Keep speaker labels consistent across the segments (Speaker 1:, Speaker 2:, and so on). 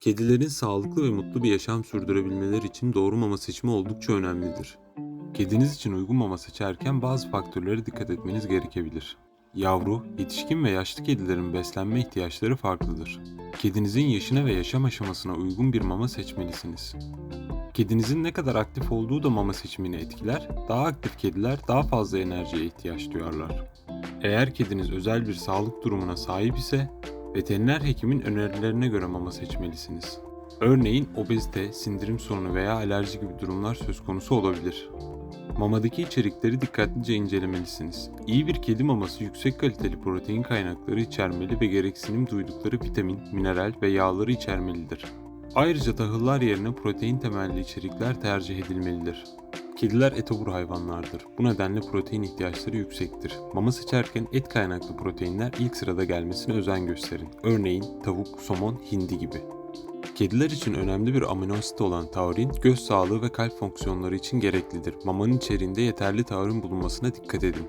Speaker 1: Kedilerin sağlıklı ve mutlu bir yaşam sürdürebilmeleri için doğru mama seçimi oldukça önemlidir. Kediniz için uygun mama seçerken bazı faktörlere dikkat etmeniz gerekebilir. Yavru, yetişkin ve yaşlı kedilerin beslenme ihtiyaçları farklıdır. Kedinizin yaşına ve yaşam aşamasına uygun bir mama seçmelisiniz. Kedinizin ne kadar aktif olduğu da mama seçimini etkiler, daha aktif kediler daha fazla enerjiye ihtiyaç duyarlar. Eğer kediniz özel bir sağlık durumuna sahip ise veteriner hekimin önerilerine göre mama seçmelisiniz. Örneğin obezite, sindirim sorunu veya alerji gibi durumlar söz konusu olabilir. Mamadaki içerikleri dikkatlice incelemelisiniz. İyi bir kedi maması yüksek kaliteli protein kaynakları içermeli ve gereksinim duydukları vitamin, mineral ve yağları içermelidir. Ayrıca tahıllar yerine protein temelli içerikler tercih edilmelidir. Kediler etobur hayvanlardır. Bu nedenle protein ihtiyaçları yüksektir. Mama seçerken et kaynaklı proteinler ilk sırada gelmesine özen gösterin. Örneğin tavuk, somon, hindi gibi. Kediler için önemli bir amino asit olan taurin, göz sağlığı ve kalp fonksiyonları için gereklidir. Mamanın içeriğinde yeterli taurin bulunmasına dikkat edin.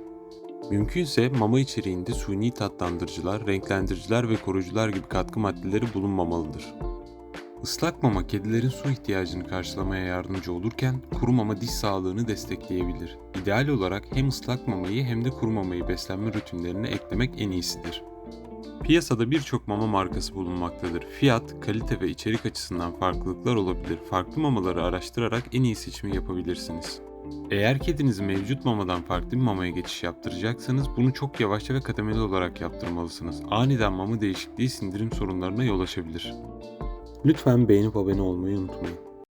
Speaker 1: Mümkünse mama içeriğinde suni tatlandırıcılar, renklendiriciler ve koruyucular gibi katkı maddeleri bulunmamalıdır. Islak mama kedilerin su ihtiyacını karşılamaya yardımcı olurken kuru mama diş sağlığını destekleyebilir. İdeal olarak hem ıslak mamayı hem de kuru mamayı beslenme rutinlerine eklemek en iyisidir. Piyasada birçok mama markası bulunmaktadır. Fiyat, kalite ve içerik açısından farklılıklar olabilir. Farklı mamaları araştırarak en iyi seçimi yapabilirsiniz. Eğer kedinizi mevcut mamadan farklı bir mamaya geçiş yaptıracaksanız bunu çok yavaşça ve kademeli olarak yaptırmalısınız. Aniden mama değişikliği sindirim sorunlarına yol açabilir. Lütfen beğenip abone olmayı unutmayın.